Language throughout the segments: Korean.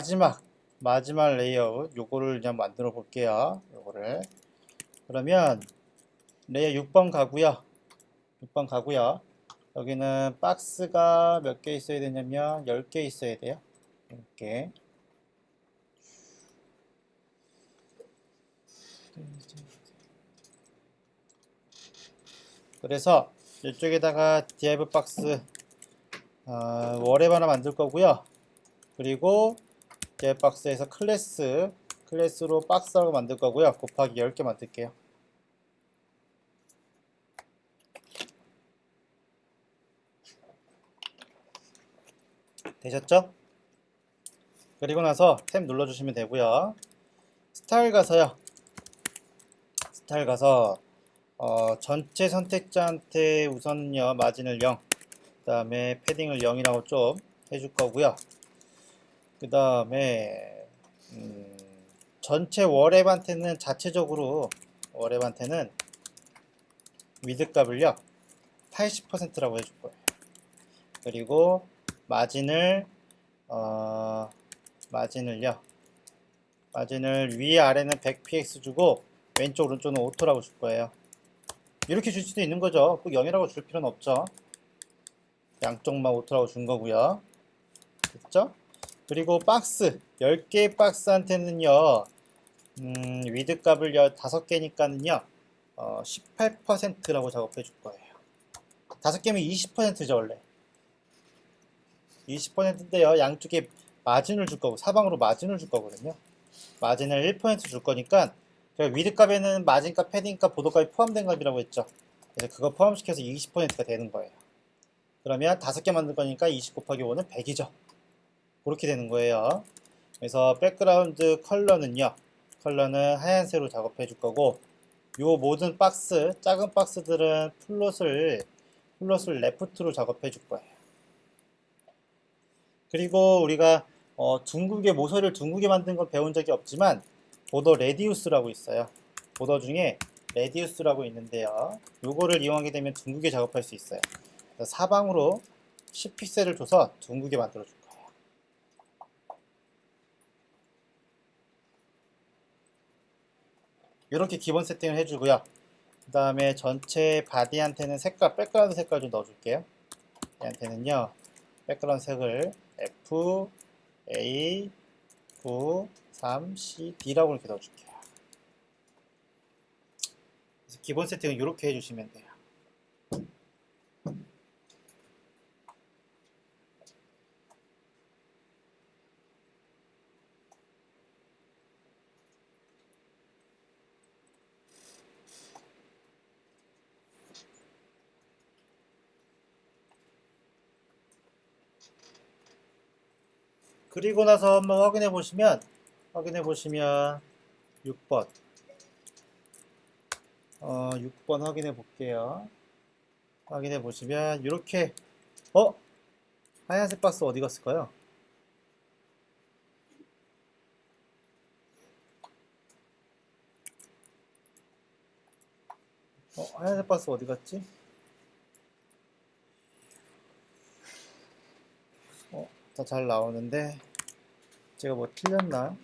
마지막 마지막 레이아웃 요거를 그냥 만들어 볼게요. 요거를 그러면 레이어 6번 가고요. 6번 가고요. 여기는 박스가 몇 개 있어야 되냐면 10개 있어야 돼요. 이렇게 그래서 이쪽에다가 디아이브 박스 어, 월앱 하나 만들 거고요. 그리고 이브 박스에서 클래스 클래스로 박스하고 만들 거고요. 곱하기 10개 만들게요. 되셨죠? 그리고 나서 탭 눌러주시면 되고요. 스타일 가서요. 스타일 가서 어, 전체 선택자한테 우선요 마진을 0, 그 다음에 패딩을 0이라고 좀 해줄 거고요. 그 다음에 음, 전체 월앱한테는 자체적으로 월앱한테는 위드 값을요 80%라고 해줄 거예요. 그리고 마진을 어, 마진을요 마진을 위 아래는 100px 주고 왼쪽 오른쪽은 오토라고 줄 거예요. 이렇게 줄 수도 있는 거죠. 꼭 0이라고 줄 필요는 없죠. 양쪽만 오토라고 준 거고요. 됐죠? 그리고 박스 10개의 박스한테는요 음, 위드 값을 5개니까는요 어, 18%라고 작업해 줄 거예요. 5개면 20%죠 원래. 20%인데요 양쪽에 마진을 줄 거고 사방으로 마진을 줄 거거든요. 마진을 1%줄 거니까 제가 위드 값에는 마진값, 패딩값, 보도값이 포함된 값이라고 했죠. 그래서 그거 포함시켜서 20%가 되는 거예요. 그러면 5개 만들 거니까 20 곱하기 5는 100이죠 그렇게 되는 거예요 그래서 백그라운드 컬러는요 컬러는 하얀색으로 작업해 줄 거고 요 모든 박스 작은 박스들은 플롯을 플롯을 레프트로 작업해 줄 거예요 그리고 우리가 어, 둥국의 모서리를 둥국에 만든 건 배운 적이 없지만 보더 레디우스라고 있어요. 보더 중에 레디우스라고 있는데요. 요거를 이용하게 되면 둥국에 작업할 수 있어요. 사방으로 10픽셀을 줘서 둥국에 만들어 줄 거예요. 이렇게 기본 세팅을 해주고요. 그 다음에 전체 바디한테는 색깔, 백그라운드 색깔 좀 넣어줄게요. 얘한테는요, 백그라운드 색을 F, A, 9, 3, C, D라고 이렇게 넣어줄게요. 그래서 기본 세팅은 이렇게 해주시면 돼요. 그리고 나서 한번 확인해 보시면 확인해 보시면 6번 어 6번 확인해 볼게요 확인해 보시면 이렇게 어 하얀색 박스 어디 갔을까요? 어 하얀색 박스 어디 갔지? 어, 다잘 나오는데 제가 뭐 틀렸나?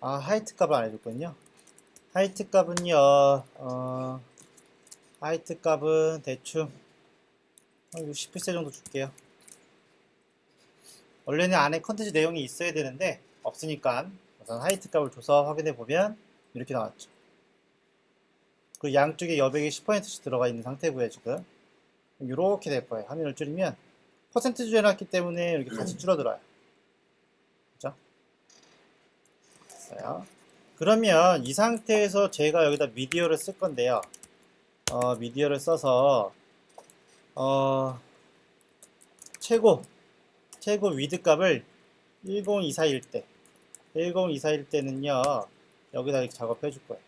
아 하이트 값을 안 해줬군요. 하이트 값은요, 어, 하이트 값은 대충 60px 정도 줄게요. 원래는 안에 컨텐츠 내용이 있어야 되는데 없으니까 우선 하이트 값을 줘서 확인해 보면 이렇게 나왔죠. 그 양쪽에 여백이 10%씩 들어가 있는 상태고요 지금 이렇게 될 거예요. 화면을 줄이면 퍼센트주 해놨기 때문에 이렇게 같이 줄어들어요. 그죠? 됐어요. 그러면 이 상태에서 제가 여기다 미디어를 쓸 건데요. 어, 미디어를 써서 어, 최고 최고 위드 값을 10241 때 10241 때는요 여기다 이렇게 작업해 줄 거예요.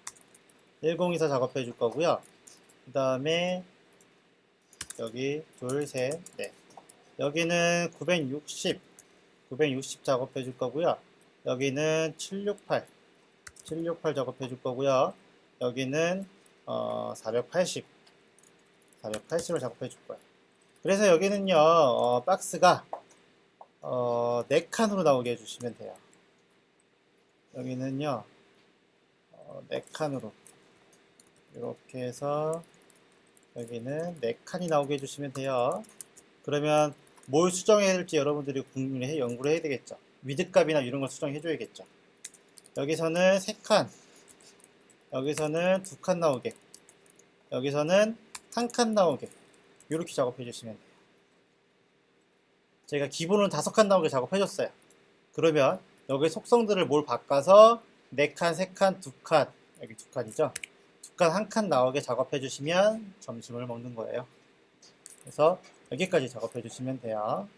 1024 작업해 줄 거고요. 그 다음에 여기 둘 셋 넷. 여기는 960 960 작업해 줄 거고요. 여기는 768 768 작업해 줄 거고요. 여기는 어, 480 480을 작업해 줄 거야. 그래서 여기는요 어, 박스가 어, 4칸으로 나오게 해주시면 돼요. 여기는요 어, 4칸으로 이렇게 해서 여기는 4칸이 나오게 해주시면 돼요. 그러면 뭘 수정해야 될지 여러분들이 궁금해 연구를 해야 되겠죠. 위드값이나 이런 걸 수정해 줘야겠죠. 여기서는 3칸, 여기서는 2칸 나오게, 여기서는 1칸 나오게 이렇게 작업해 주시면 돼요. 제가 기본은 5칸 나오게 작업해 줬어요. 그러면 여기 속성들을 뭘 바꿔서 4칸, 3칸, 2칸 여기 2칸이죠. 2칸, 1칸 나오게 작업해 주시면 점심을 먹는 거예요. 그래서 여기까지 작업해 주시면 돼요.